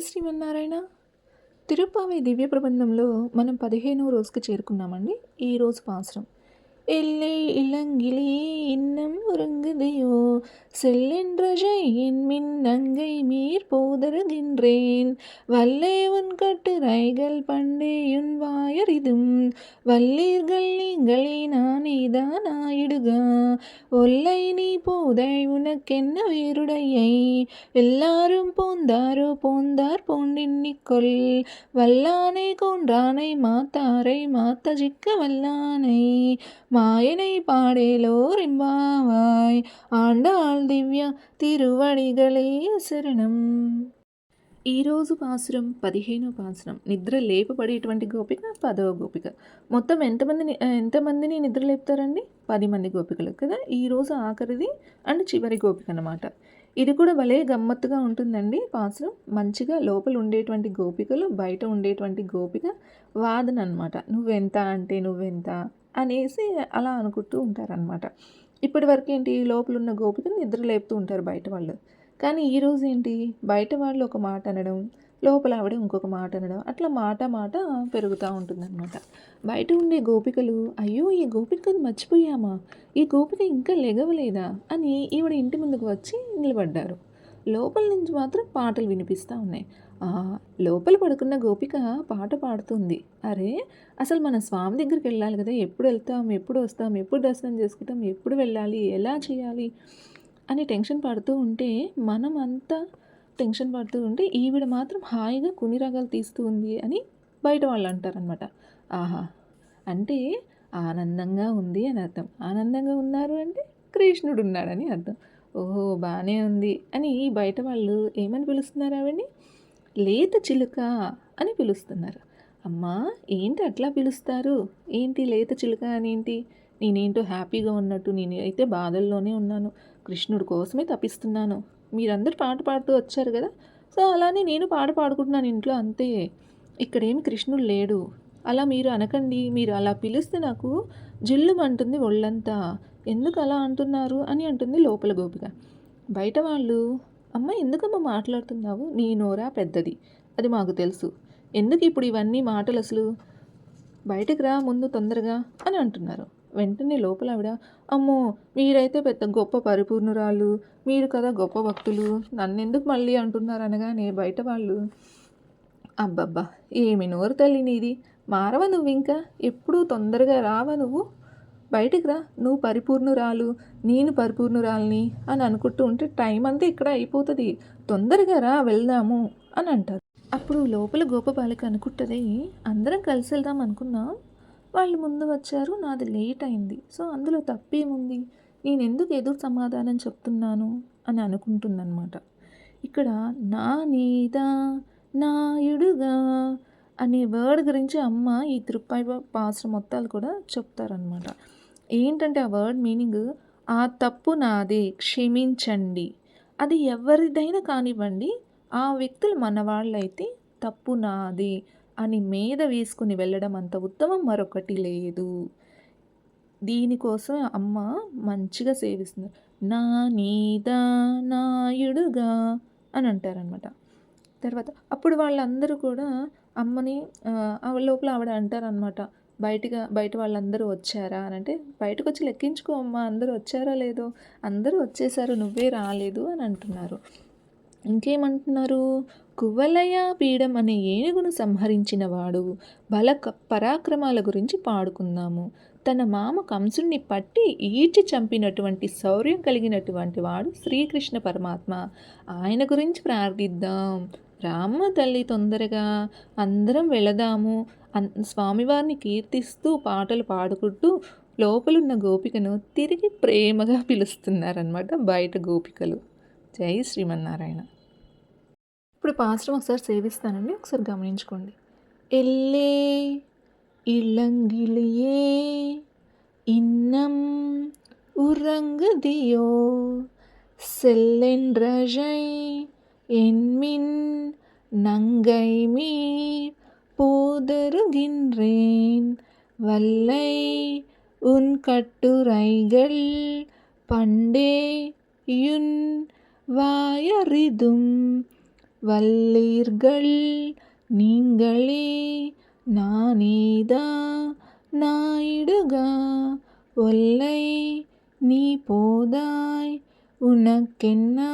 శ్రీమన్నారాయణ తిరుపావి దివ్య ప్రబంధంలో మనం పదిహేనవ రోజుకి చేరుకున్నామండి ఈ రోజు పాసరం எல்லை இளங்கிலே இன்னம் உறங்குதையோ செல்லென்றஜை என் மின் நங்கை மீர் போதருகின்றேன் வல்லே உன் கட்டுரைகள் பண்டேயுன் வாயறிதும் வல்லீர்கள் நீங்களே நானேதான் தானேதானாயிடுக ஒல்லை நீ போதை உனக்கென்ன வேருடையை எல்லாரும் போந்தாரோ போந்தார் போண்டின்னிக்கொல் வல்லானை கொன்றானை மாத்தாரை மாத்தஜிக்க வல்லானை. மாயனை பாடேலோர் எம்பாவாய் ஆண்டாள் திவ்யா திருவடிகளே சரணம். ఈరోజు పాసురం పదిహేనో పాసురం నిద్ర లేపబడేటువంటి గోపిక పదవ గోపిక. మొత్తం ఎంతమందిని ఎంతమందిని నిద్ర లేపుతారండి? పది మంది గోపికలు కదా? ఈరోజు ఆఖరిది అండ్ చివరి గోపిక అనమాట ఇది కూడా భలే గమ్మత్తుగా ఉంటుందండి పాసురం. మంచిగా లోపల ఉండేటువంటి గోపికలు బయట ఉండేటువంటి గోపిక వాదన అనమాట నువ్వెంత అంటే నువ్వెంత అనేసి అలా అనుకుంటూ ఉంటారనమాట ఇప్పటి వరకు ఏంటి? లోపల ఉన్న గోపికను నిద్ర లేపుతూ ఉంటారు బయట వాళ్ళు. కానీ ఈరోజు ఏంటి? బయట వాళ్ళు ఒక మాట అనడం లోపల ఆవిడ ఇంకొక మాట అనడం అట్లా మాట మాట పెరుగుతూ ఉంటుందన్నమాట. బయట ఉండే గోపికలు అయ్యో ఈ గోపికను మర్చిపోయామా? ఈ గోపిక ఇంకా లెగవలేదా? అని ఈవిడ ఇంటి ముందుకు వచ్చి నిలబడ్డారు. లోపల నుంచి మాత్రం పాటలు వినిపిస్తూ ఉన్నాయి. లోపల పడుకున్న గోపిక పాట పాడుతుంది. అరే అసలు మన స్వామి దగ్గరికి వెళ్ళాలి కదా. ఎప్పుడు వెళ్తాం? ఎప్పుడు వస్తాం? ఎప్పుడు దర్శనం చేసుకుంటాం? ఎప్పుడు వెళ్ళాలి? ఎలా చేయాలి? అని టెన్షన్ పడుతూ ఉంటే మనం అంతా టెన్షన్ పడుతూ ఉంటే ఈవిడ మాత్రం హాయిగా కుని రగాలు తీస్తూ ఉంది అని బయట వాళ్ళు అంటారనమాట ఆహా! అంటే ఆనందంగా ఉంది అని అర్థం. ఆనందంగా ఉన్నారు అంటే కృష్ణుడు ఉన్నాడని అర్థం. ఓహో! బాగానే ఉంది అని బయట వాళ్ళు ఏమని పిలుస్తున్నారు ఆవిడ్ని? లేత చిలుక అని పిలుస్తున్నారు. అమ్మా! ఏంటి అట్లా పిలుస్తారు? ఏంటి లేత చిలుక అని ఏంటి? నేనేంటో హ్యాపీగా ఉన్నట్టు నేను అయితే బాధల్లోనే ఉన్నాను. కృష్ణుడి కోసమే తప్పిస్తున్నాను. మీరందరూ పాట పాడుతూ వచ్చారు కదా? సో అలానే నేను పాట పాడుకుంటున్నాను ఇంట్లో అంతే. ఇక్కడేమి కృష్ణుడు లేడు. అలా మీరు అనకండి. మీరు అలా పిలిస్తే నాకు జిల్లుమంటుంది ఒళ్ళంతా. ఎందుకు అలా అంటున్నారు అని అంటుంది లోపల గోపిక. బయట వాళ్ళు అమ్మ ఎందుకమ్మ మాట్లాడుతున్నావు? నీ నోరా పెద్దది. అది మాకు తెలుసు. ఎందుకు ఇప్పుడు ఇవన్నీ మాటలు అసలు బయటకు రా ముందు తొందరగా అని అంటున్నారు. వెంటనే లోపల ఆవిడ అమ్మో మీరైతే పెద్ద గొప్ప పరిపూర్ణురాలు మీరు కదా గొప్ప భక్తులు నన్నెందుకు మళ్ళీ అంటున్నారు అనగానే బయట వాళ్ళు అబ్బబ్బా ఏమి నోరు తల్లి నీది మారవ నువ్వు ఇంకా ఎప్పుడూ తొందరగా రావా నువ్వు బయటికి రా నువ్వు పరిపూర్ణురాలు నేను పరిపూర్ణురాలని అని అనుకుంటూ ఉంటే టైం అంతా ఇక్కడ అయిపోతుంది తొందరగా రా వెళ్దాము అని అంటారు. అప్పుడు లోపల గోపబాలిక అనుకుంటుంది అందరం కలిసి వెళ్దాం అనుకున్నా వాళ్ళు ముందు వచ్చారు నాది లేట్ అయింది. సో అందులో తప్పేముంది? నేను ఎందుకు ఎదురు సమాధానం చెప్తున్నాను? అని అనుకుంటుందన్నమాట. ఇక్కడ నా నీదా నాయుడుగా అనే వర్డ్ గురించి అమ్మ ఈ తిరుపతి పాత్ర మొత్తాలు కూడా చెప్తారనమాట ఏంటంటే ఆ వర్డ్ మీనింగ్ ఆ తప్పు నాదే క్షమించండి. అది ఎవరిదైనా కానివ్వండి ఆ వ్యక్తులు మన వాళ్ళైతే తప్పు నాది అని మీద వేసుకుని వెళ్ళడం అంత ఉత్తమం మరొకటి లేదు. దీనికోసం అమ్మ మంచిగా సేవిస్తుంది. నా నీదా నాయుడుగా అని అంటారనమాట తర్వాత అప్పుడు వాళ్ళందరూ కూడా అమ్మని లోపల ఆవిడ అంటారనమాట బయటగా బయట వాళ్ళందరూ వచ్చారా అని అంటే బయటకు వచ్చి లెక్కించుకో అమ్మా అందరూ వచ్చారా లేదో అందరూ వచ్చేసారు నువ్వే రాలేదు అని అంటున్నారు. ఇంకేమంటున్నారు? కువలయ పీడం అనే ఏనుగును సంహరించిన వాడు బల పరాక్రమాల గురించి పాడుకుందాము. తన మామ కంసుణ్ణి పట్టి ఈడ్చి చంపినటువంటి శౌర్యం కలిగినటువంటి వాడు శ్రీకృష్ణ పరమాత్మ. ఆయన గురించి ప్రార్థిద్దాం. రామ్మ తల్లి తొందరగా అందరం వెళదాము. స్వామివారిని కీర్తిస్తూ పాటలు పాడుకుంటూ లోపలున్న గోపికను తిరిగి ప్రేమగా పిలుస్తున్నారనమాట బయట గోపికలు. జై శ్రీమన్నారాయణ. ఇప్పుడు పాస్టర్ ఒకసారి సేవిస్తానండి ఒకసారి గమనించుకోండి ఎల్లే ఇళ్ళంగిలియే ఇన్నం ఉరంగదియో సెల్లెండ్రజై ఎన్మిన్ నంగై మీర్ போதருகின்றேன் வல்லை உன் கட்டுரைகள் பண்டே யுன் வாயறிதும் வல்லீர்கள். நீங்களே நானேதா நாயிடுக. ஒல்லை நீ போதாய். உனக்கென்ன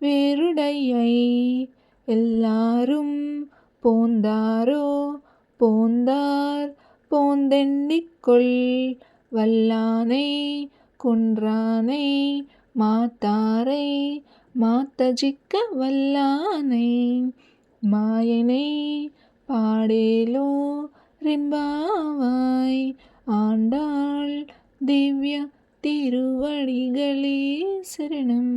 வேறுடையை? எல்லாரும் போந்தாரோ? போந்தார் போந்தெண்ணிக்கொள். வல்லானை கொன்றானை மாத்தாரை மாத்தஜிக்க வல்லானை மாயனை பாடேலோ ரெம்பாவாய் ஆண்டாள் திவ்ய திருவடிகளே சரணம்.